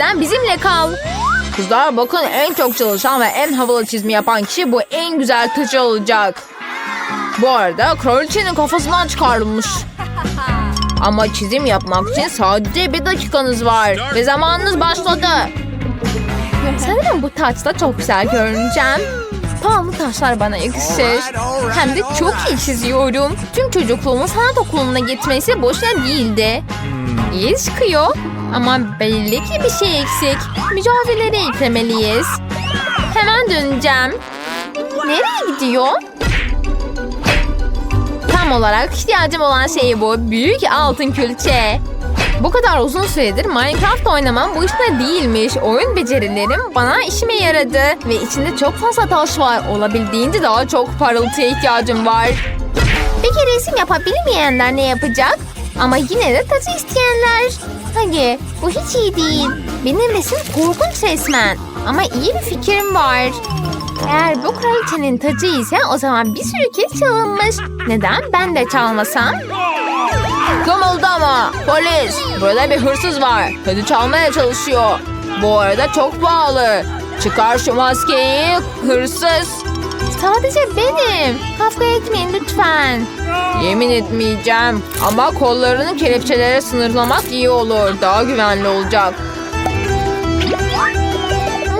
Sen bizimle kal. Kızlar bakın en çok çalışan ve en havalı çizimi yapan kişi bu en güzel tacı olacak. Bu arada kraliçenin kafasından çıkarılmış. Ama çizim yapmak için sadece bir dakikanız var. Ve zamanınız başladı. Sanırım bu taçla çok güzel görüneceğim. Pahalı taşlar bana yakışır. Hem de çok iyi çiziyorum. Tüm çocukluğumun sanat okuluna gitmesi boşuna değildi. İyi çıkıyor. Ama belli ki bir şey eksik. Mücadeleleri eklemeliyiz. Hemen döneceğim. Nereye gidiyor? Tam olarak ihtiyacım olan şey bu. Büyük altın külçe. Bu kadar uzun süredir Minecraft oynamam bu işte değilmiş. Oyun becerilerim bana işime yaradı. Ve içinde çok fazla taş var. Olabildiğince daha çok parıltıya ihtiyacım var. Peki resim yapabilmeyenler ne yapacak? Ama yine de taşı isteyenler. Hadi bu hiç iyi değil. Benim resim korkunç resmen. Ama iyi bir fikrim var. Eğer bu kraliçenin tacı ise o zaman bir sürü kez çalınmış. Neden ben de çalmasam? Kımıldama polis. Burada bir hırsız var. Tacı çalmaya çalışıyor. Bu arada çok pahalı. Çıkar şu maskeyi hırsız. Sadece benim. Kavga etmeyin lütfen. Yemin etmeyeceğim. Ama kollarını kelepçelere sınırlamak iyi olur. Daha güvenli olacak.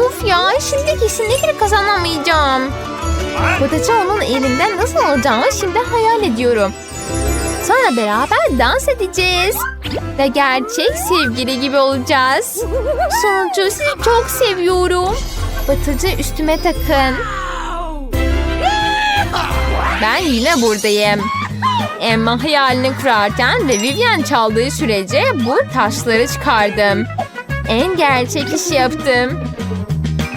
Of ya şimdi kesinlikle kazanamayacağım. Kotaçı onun elinden nasıl alacağımı şimdi hayal ediyorum. Sonra beraber dans edeceğiz. Ve gerçek sevgili gibi olacağız. Sonucu sizi çok seviyorum. Batıcı üstüme takın. Ben yine buradayım. Emma hayalini kurarken ve Vivian çaldığı sürece bu taşları çıkardım. En gerçek işi yaptım.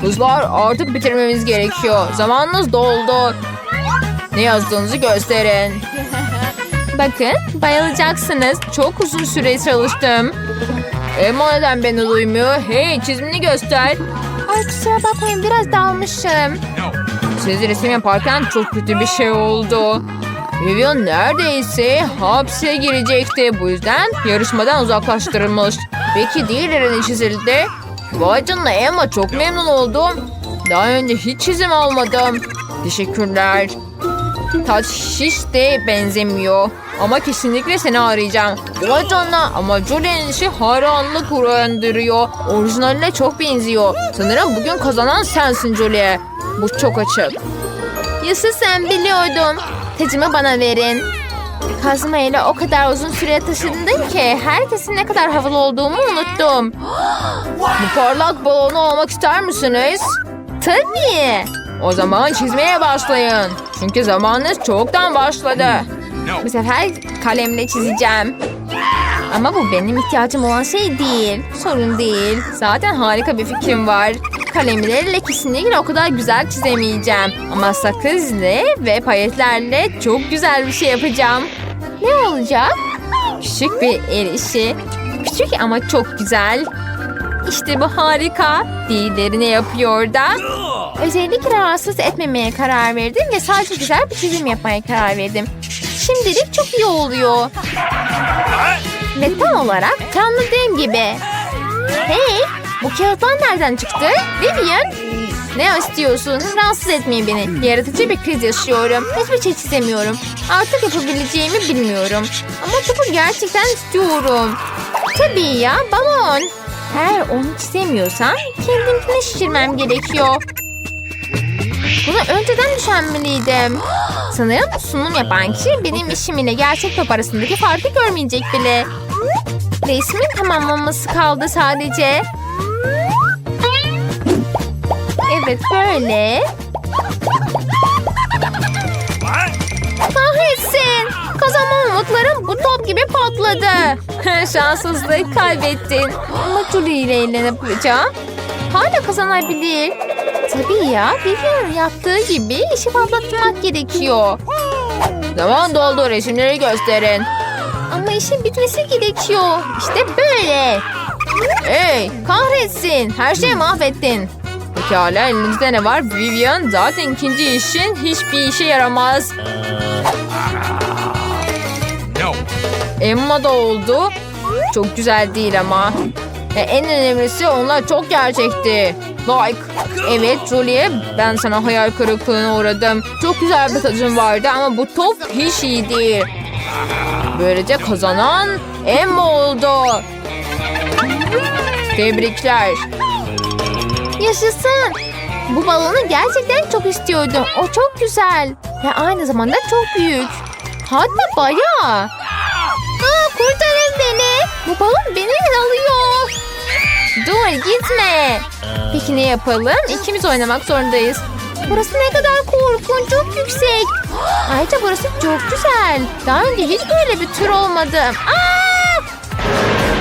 Kızlar artık bitirmemiz gerekiyor. Zamanınız doldu. Ne yazdığınızı gösterin. Bakın bayılacaksınız. Çok uzun süre çalıştım. Emma neden beni duymuyor? Hey çizimini göster. Ay kusura bakmayın biraz dalmışım. Siz resim yaparken çok kötü bir şey oldu. Vivian neredeyse hapse girecekti. Bu yüzden yarışmadan uzaklaştırılmış. Peki diğerleri ne çizildi? Canına Emma çok memnun oldum. Daha önce hiç çizim almadım. Teşekkürler. Taç hiç de benzemiyor. Ama kesinlikle seni arayacağım. Vay ama Julie'nin işi hayranlık uyandırıyor. Orijinaline çok benziyor. Sanırım bugün kazanan sensin Julie. Bu çok açık. Yası sen biliyordum. Tacımı bana verin. Kazma ile o kadar uzun süre taşıdın ki herkesin ne kadar havalı olduğumu unuttum. Bu parlak balonu olmak ister misiniz? Tabii. O zaman çizmeye başlayın. Çünkü zamanınız çoktan başladı. Bu sefer kalemle çizeceğim. Ama bu benim ihtiyacım olan şey değil. Sorun değil. Zaten harika bir fikrim var. Kalemlerle kesinlikle o kadar güzel çizemeyeceğim. Ama sakızla ve payetlerle çok güzel bir şey yapacağım. Ne olacak? Küçük bir el işi. Küçük ama çok güzel. İşte bu harika. Diğerleri ne yapıyor da? Özellikle rahatsız etmemeye karar verdim ve sadece güzel bir çizim yapmaya karar verdim. Şimdilik çok iyi oluyor. Ve tam olarak planladığım gibi. Hey, bu kağıtlar nereden çıktı? Vivian, ne istiyorsun? Rahatsız etmeyin beni. Yaratıcı bir kriz yaşıyorum. Hiçbir şey çizemiyorum. Artık yapabileceğimi bilmiyorum. Ama topu gerçekten istiyorum. Tabii ya, balon. Eğer onu çizemiyorsam kendimkini şişirmem gerekiyor. Bunu önceden düşünmeliydim. Sanırım sunum yapan kişi benim işim ile gerçek top arasındaki farkı görmeyecek bile. Resmin tamamlanması kaldı sadece. Evet böyle. Kahretsin. Kazanma umutlarım bu top gibi patladı. Şanssızlık kaybettin. Ama Julie ile eğleneceğim. Hala kazanabilir. Tabii ya. Vivian yaptığı gibi işi patlatmak gerekiyor. Zaman doldu. Resimleri gösterin. Ama işin bitmesi gerekiyor. İşte böyle. Hey kahretsin. Her şeyi mahvettin. Pekala elinizde ne var? Vivian zaten ikinci işin hiçbir işe yaramaz. No. Emma da oldu. Çok güzel değil ama. Ve en önemlisi onlar çok gerçekti. Like. Evet Julie ben sana hayal kırıklığına uğradım. Çok güzel bir tadın vardı ama bu top hiç iyi değil. Böylece kazanan Emma oldu. Tebrikler. Yaşasın. Bu balonu gerçekten çok istiyordum. O çok güzel. Ve aynı zamanda çok büyük. Hatta bayağı. Aa, kurtarın beni. Bu balon beni alıyor. Dur gitme. Peki ne yapalım? İkimiz oynamak zorundayız. Burası ne kadar korkunç, çok yüksek. Ayrıca burası çok güzel. Daha önce hiç böyle bir tur olmadım. Aa!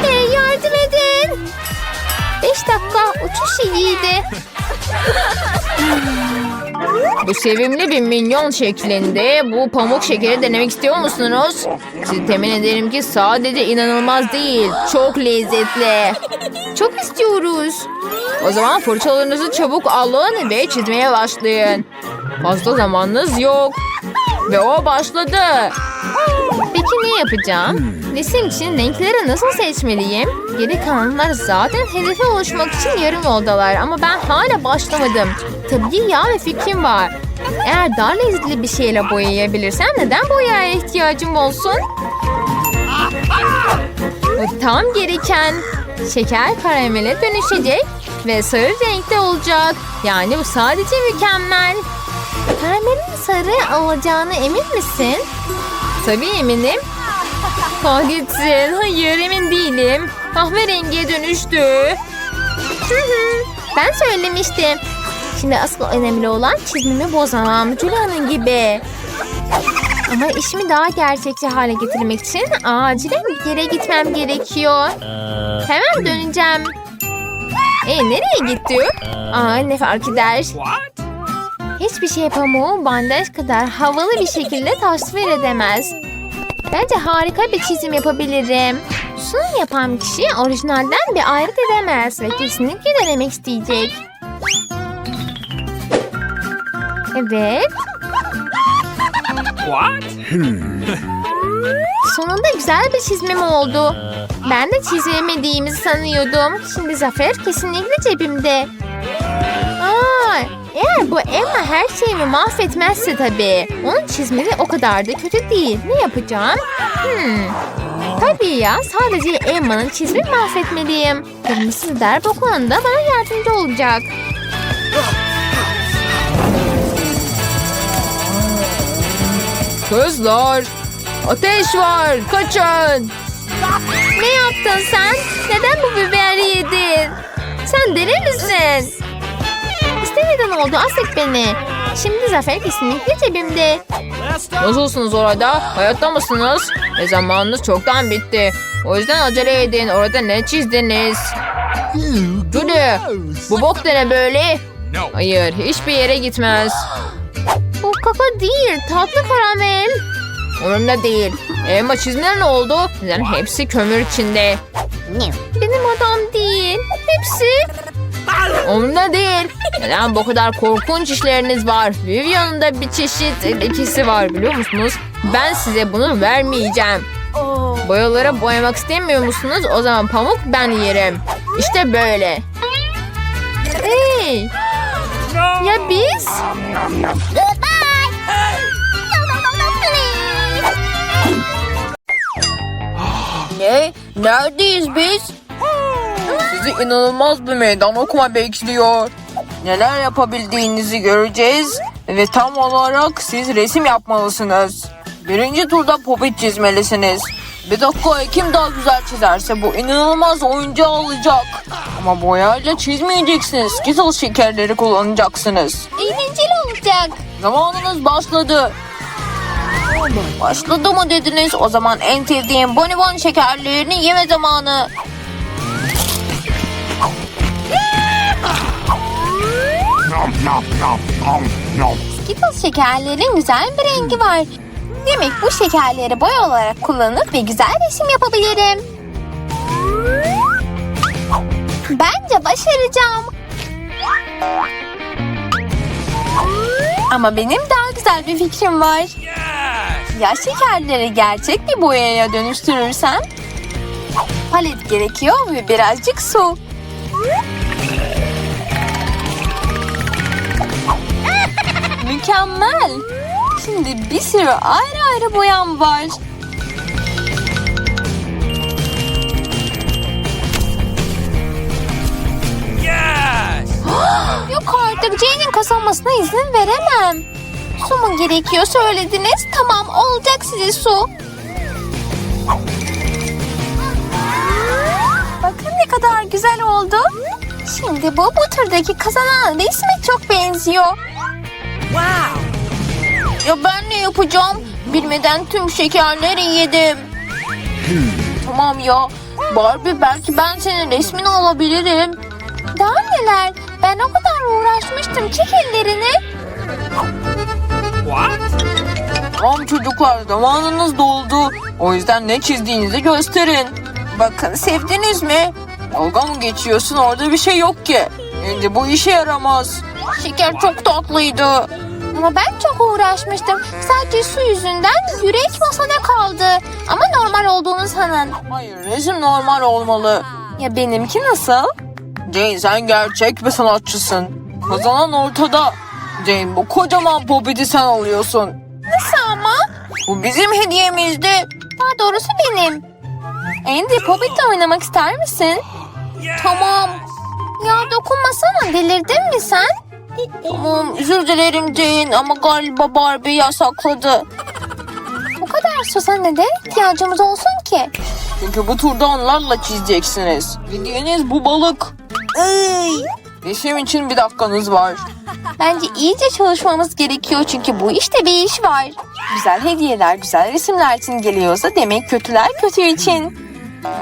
Hey, yardım edin. Beş dakika uçuş iyiydi. Bu sevimli bir minyon şeklinde bu pamuk şekeri denemek istiyor musunuz? Sizi temin ederim ki sadece inanılmaz değil, çok lezzetli. Çok istiyoruz. O zaman fırçalarınızı çabuk alın ve çizmeye başlayın. Fazla zamanınız yok. Ve o başladı. Yapacağım? Resim için renkleri nasıl seçmeliyim? Geri kalanlar zaten hedefe ulaşmak için yarım yoldalar ama ben hala başlamadım. Tabii ya bir fikrim var. Eğer daha lezzetli bir şeyle boyayabilirsem neden boyaya ihtiyacım olsun? Bu tam gereken. Şeker karamele dönüşecek ve sarı renkte olacak. Yani bu sadece mükemmel. Karamelin sarı olacağına emin misin? Tabii eminim. Kahretsin. Hayır emin değilim. Kahverengiye dönüştü. Ben söylemiştim. Şimdi asıl önemli olan çizmimi bozmamam. Julia'nın gibi. Ama işimi daha gerçekçi hale getirmek için acilen bir yere gitmem gerekiyor. Hemen döneceğim. E nereye gitti? Aa ne fark eder? Hiçbir şey pamuğu bandaj kadar havalı bir şekilde tasvir edemez. Bence harika bir çizim yapabilirim. Sunum yapan kişi orijinalden bir ayrıt edemez ve kesinlikle denemek isteyecek. Evet. What? Sonunda güzel bir çizmim oldu. Ben de çizemediğimi sanıyordum. Şimdi zafer kesinlikle cebimde. Eğer bu Emma her şeyimi mahvetmezse tabii. Onun çizmesi o kadar da kötü değil. Ne yapacağım? Hmm. Tabii ya sadece Emma'nın çizimini mahvetmeliyim. Kırmızı derb o konuda bana yardımcı olacak. Kızlar ateş var kaçın. Ne yaptın sen? Neden bu biberi yedin? Sen deli misin? İstemeden oldu affet beni. Şimdi zafer kesinlikle cebimde. Nasılsınız orada? Hayatta mısınız? Ve zamanınız çoktan bitti. O yüzden acele edin. Orada ne çizdiniz? Julie, bu bok da ne böyle? Hayır, hiçbir yere gitmez. Bu kaka değil, tatlı karamel. Umurumda değil. Elma çizimler ne oldu? Neden hepsi kömür içinde? Benim adam değil. Hepsi. Umurumda değil. Neden bu kadar korkunç işleriniz var? Vivian'ın da bir çeşit ikisi var biliyor musunuz? Ben size bunu vermeyeceğim. Boyalara boyamak istemiyor musunuz? O zaman pamuk ben yerim. İşte böyle. Hey! No. Ya biz? Ne? Neredeyiz biz? Sizi inanılmaz bir meydan okuma bekliyor. Neler yapabildiğinizi göreceğiz ve tam olarak siz resim yapmalısınız. Birinci turda popit çizmelisiniz. Bir dakika kim daha güzel çizerse bu inanılmaz oyuncağı alacak. Ama boyayla çizmeyeceksiniz. Skittles şekerleri kullanacaksınız. Eğlenceli olacak. Zamanınız başladı. Başladı mı dediniz? O zaman en sevdiğim bonibon şekerlerini yeme zamanı. Skittles şekerlerin güzel bir rengi var. Demek bu şekerleri boy olarak kullanıp ve güzel resim yapabilirim. Bence başaracağım. Ama benim daha güzel bir fikrim var. Ya şekerleri gerçek bir boyaya dönüştürürsem? Palet gerekiyor ve birazcık su. Mükemmel. Şimdi bir sürü ayrı ayrı boyam var. Yok artık Jane'in kazanmasına izin veremem. Su mu gerekiyor söylediniz? Tamam olacak size su. Bakın ne kadar güzel oldu. Şimdi bu bu turdaki kazanan resme çok benziyor. Ya ben ne yapacağım? Bilmeden tüm şekerleri yedim. tamam ya. Barbie belki ben senin resmini alabilirim. Daha neler? Ben o kadar uğraşmıştım. Çek ellerini. Tamam çocuklar zamanınız doldu. O yüzden ne çizdiğinizi gösterin. Bakın sevdiniz mi? Dalga mı geçiyorsun orada bir şey yok ki. Şimdi bu işe yaramaz. Şeker çok tatlıydı. Ama ben çok uğraşmıştım. Sadece su yüzünden yürek masada kaldı. Ama normal olduğunu sanın. Hayır resim normal olmalı. Ya benimki nasıl? Jane sen gerçek bir sanatçısın. Kazanan ortada. Jane bu kocaman popidi sen alıyorsun. Nasıl ama? Bu bizim hediyemizdi. Daha doğrusu benim. Andy Poppet'le oynamak ister misin? Tamam. Ya dokunmasana delirdin mi sen? Tamam özür dilerim Jane ama galiba Barbie yasakladı. Bu kadar sosa neden ihtiyacımız olsun ki? Çünkü bu turda onlarla çizeceksiniz. Hediyeniz bu balık. Resim için bir dakikanız var. Bence iyice çalışmamız gerekiyor çünkü bu işte bir iş var. Güzel hediyeler güzel resimler için geliyorsa demek kötüler kötü için.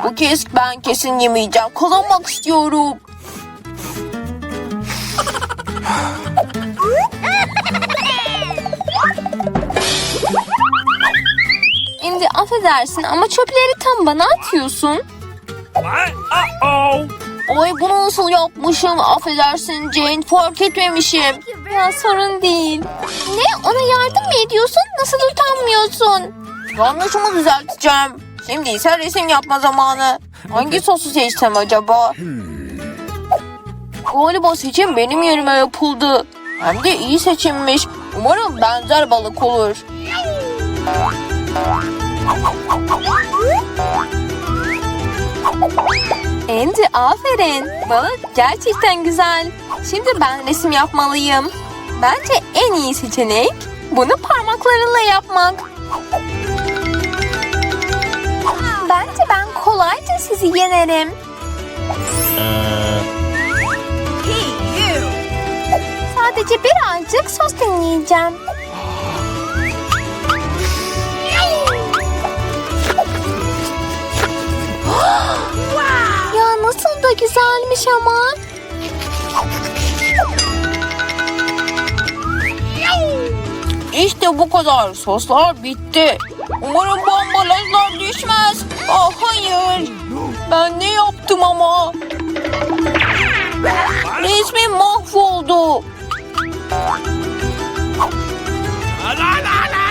Bu kez ben kesin yemeyeceğim. Kazanmak istiyorum. Affedersin ama çöpleri tam bana atıyorsun. Ay bunu nasıl yapmışım affedersin Jane fark etmemişim. Ya sorun değil. Ne ona yardım mı ediyorsun nasıl utanmıyorsun? Yanlışımı düzelteceğim. Şimdi ise resim yapma zamanı. Hangi sosu seçsem acaba? Galiba seçim benim yerime yapıldı. Hem de iyi seçilmiş. Umarım benzer balık olur. Andy aferin. Balık gerçekten güzel. Şimdi ben resim yapmalıyım. Bence en iyi seçenek bunu parmaklarıyla yapmak. Bence ben kolayca sizi yenerim. Sadece birazcık sos deneyeceğim. Ya nasıl da güzelmiş ama. İşte bu kadar. Soslar bitti. Umarım bu ambalajlar düşmez. Ah hayır. Ben ne yaptım ama? Resmim mahvoldu. La la la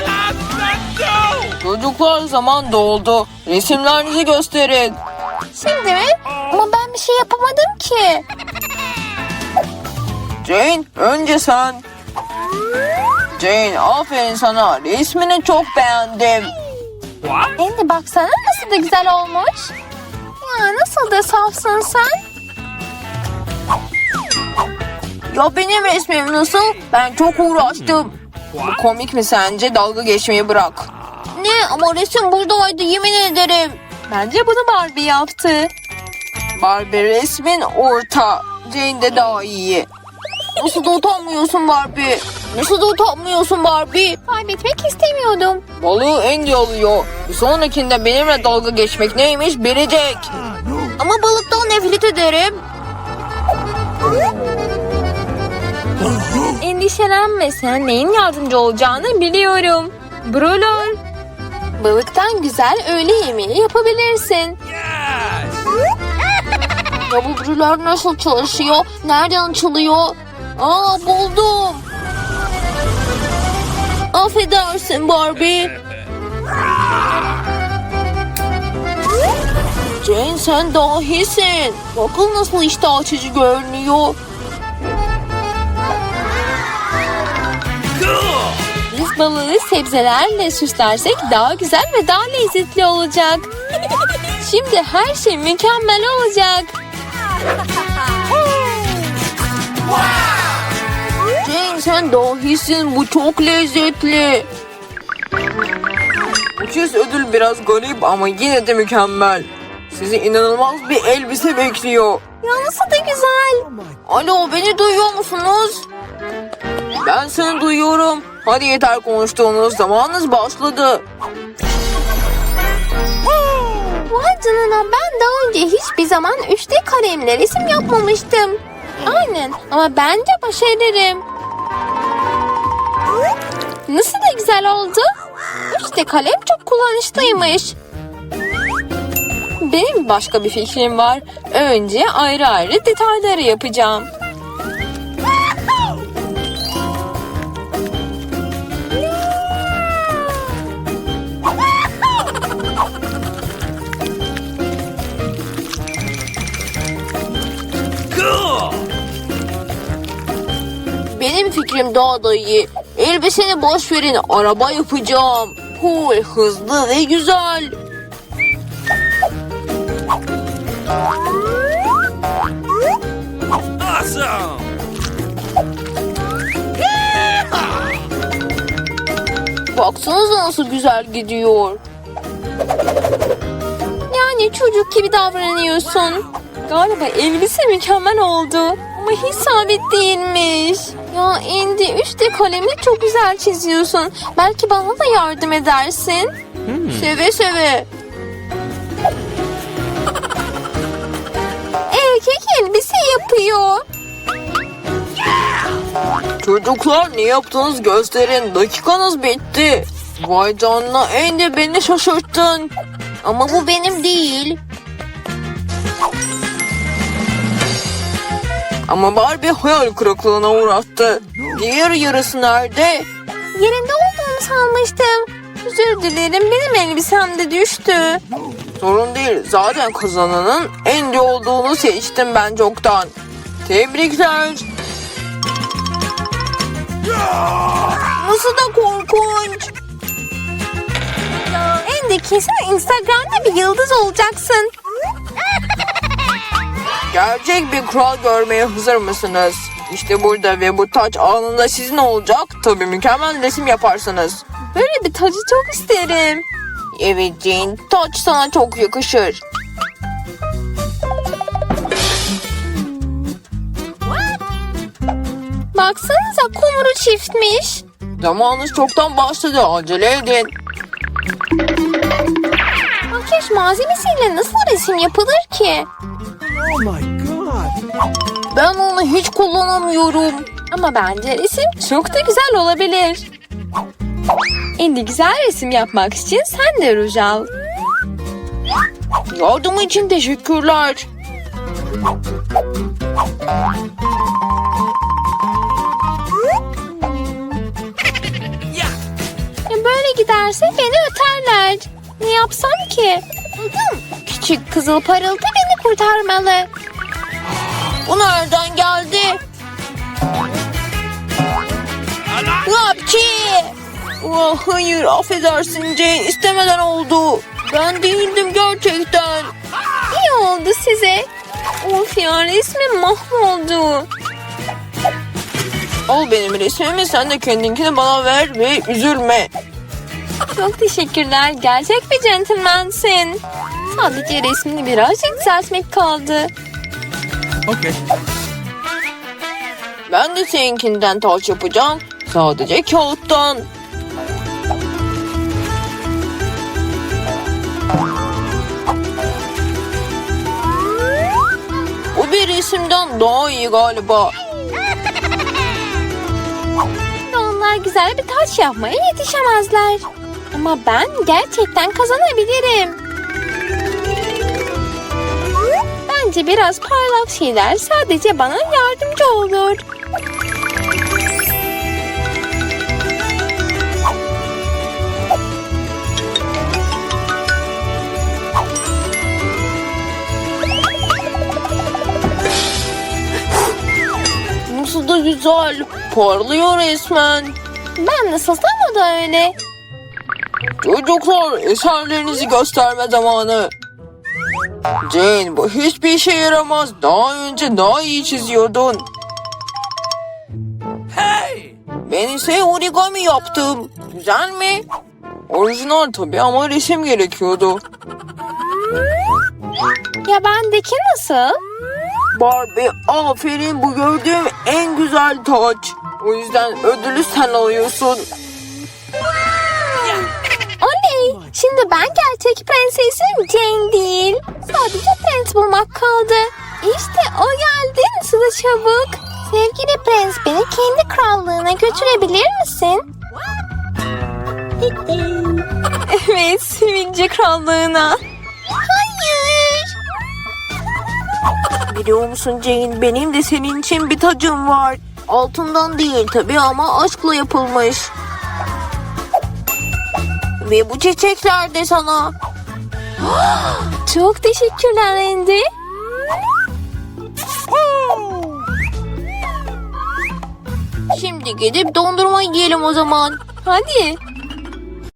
Çocuklar zaman doldu. Resimlerinizi gösterin. Şimdi mi? Ama ben bir şey yapamadım ki. Jane önce sen. Jane aferin sana. Resmini çok beğendim. What? Andy baksana nasıl da güzel olmuş. Ya nasıl da safsın sen. Ya benim resmim nasıl? Ben çok uğraştım. Bu komik mi sence? Dalga geçmeyi bırak. Ne ama resim buradaydı yemin ederim. Bence bunu Barbie yaptı. Barbie resmin orta. Jane de daha iyi. Nasıl da utanmıyorsun Barbie? Nasıl da utanmıyorsun Barbie? Kaybetmek istemiyordum. Balığı Andy alıyor. Bir sonrakinde benimle dalga geçmek neymiş bilecek. Ama balıktan nefret ederim. Endişelenme sen neyin yardımcı olacağını biliyorum. Brolor. Balıktan güzel öğle yemeği yapabilirsin. Ya bu brüler nasıl çalışıyor? Nereden açılıyor? Aa buldum. Affedersin Barbie. Jane sen dahisin. Bakın nasıl iştah açıcı görünüyor. Biz balığı sebzelerle süslersek daha güzel ve daha lezzetli olacak. Şimdi her şey mükemmel olacak. Jane sen dahisin. Bu çok lezzetli. Ucuz ödül biraz garip ama yine de mükemmel. Sizi inanılmaz bir elbise bekliyor. Ya nasıl da güzel. Alo beni duyuyor musunuz? Ben seni duyuyorum. Hadi yeter konuştuğunuz zamanınız başladı. Vay canına ben daha önce hiçbir zaman 3D kalemle resim yapmamıştım. Aynen ama bence başarırım. Nasıl da güzel oldu. 3D kalem çok kullanışlıymış. Benim başka bir fikrim var. Önce ayrı ayrı detayları yapacağım. Fikrim daha da iyi. Elbiseni boş verin araba yapacağım. Cool, hızlı ve güzel. Awesome! Baksanıza nasıl güzel gidiyor. Yani çocuk gibi davranıyorsun. Galiba elbise mükemmel oldu. Ama hiç sabit değilmiş. Ya Andy 3D kalemle çok güzel çiziyorsun. Belki bana da yardım edersin. Seve seve. Erkek elbise yapıyor. Çocuklar ne yaptınız gösterin. Dakikanız bitti. Vay canına Andy beni şaşırttın. Ama bu benim değil. Ama Barbie hayal kırıklığına uğrattı. Diğer yarısı nerede? Yerinde olduğumu sanmıştım. Özür dilerim benim elbisem de düştü. Sorun değil. Zaten kazananın Andy olduğunu seçtim ben çoktan. Tebrikler. Nasıl da korkunç. Andy kesin Instagram'da bir yıldız olacaksın. Gerçek bir kural görmeye hazır mısınız? İşte burada ve bu taç anında sizin olacak. Tabii mükemmel resim yaparsınız. Böyle bir tacı çok isterim. Evet Jane, taç sana çok yakışır. Baksanıza kumru çiftmiş. Zamanınız çoktan başladı. Acele edin. Makyaj malzemesiyle nasıl resim yapılır ki? Oh my god! Ben onu hiç kullanamıyorum. Ama bence resim çok da güzel olabilir. Andy güzel resim yapmak için sen de ruj al. Yardım için teşekkürler. Ya böyle giderse beni öterler. Ne yapsam ki? Küçük kızıl parıltı beni kurtarmalı. Bu nereden geldi? Rapçi! Oh, hayır affedersin Jane istemeden oldu. Ben değildim gerçekten. İyi oldu size. Of ya resmim mahvoldu. Al benim resmimi sen de kendinkini bana ver ve üzülme. Çok teşekkürler. Gerçek bir centilmensin. Sadece resmini birazcık düzeltmek kaldı. Okay. Ben de seninkinden taç yapacağım. Sadece kağıttan. Bu bir resimden daha iyi galiba. Onlar güzel bir taç yapmaya yetişemezler. Ama ben gerçekten kazanabilirim. Bence biraz parlak şeyler sadece bana yardımcı olur. Nasıl da güzel. Parlıyor resmen. Ben nasıl ama da öyle. Çocuklar eserlerinizi gösterme zamanı. Jane bu hiçbir işe yaramaz. Daha önce daha iyi çiziyordun. Ben ise origami yaptım. Güzel mi? Orijinal tabii ama resim gerekiyordu. Ya bendeki nasıl? Barbie aferin bu gördüğüm en güzel taç. O yüzden ödülü sen alıyorsun. Şimdi ben gerçek prensesim Jane değil. Sadece prens bulmak kaldı. İşte o geldi. Nasıl çabuk. Sevgili prens beni kendi krallığına götürebilir misin? evet, sevince krallığına. Hayır. Biliyor musun Jane benim de senin için bir tacım var. Altından değil tabii ama aşkla yapılmış. Ve bu çiçekler de sana. Çok teşekkürler Andy. Şimdi gidip dondurma yiyelim o zaman. Hadi.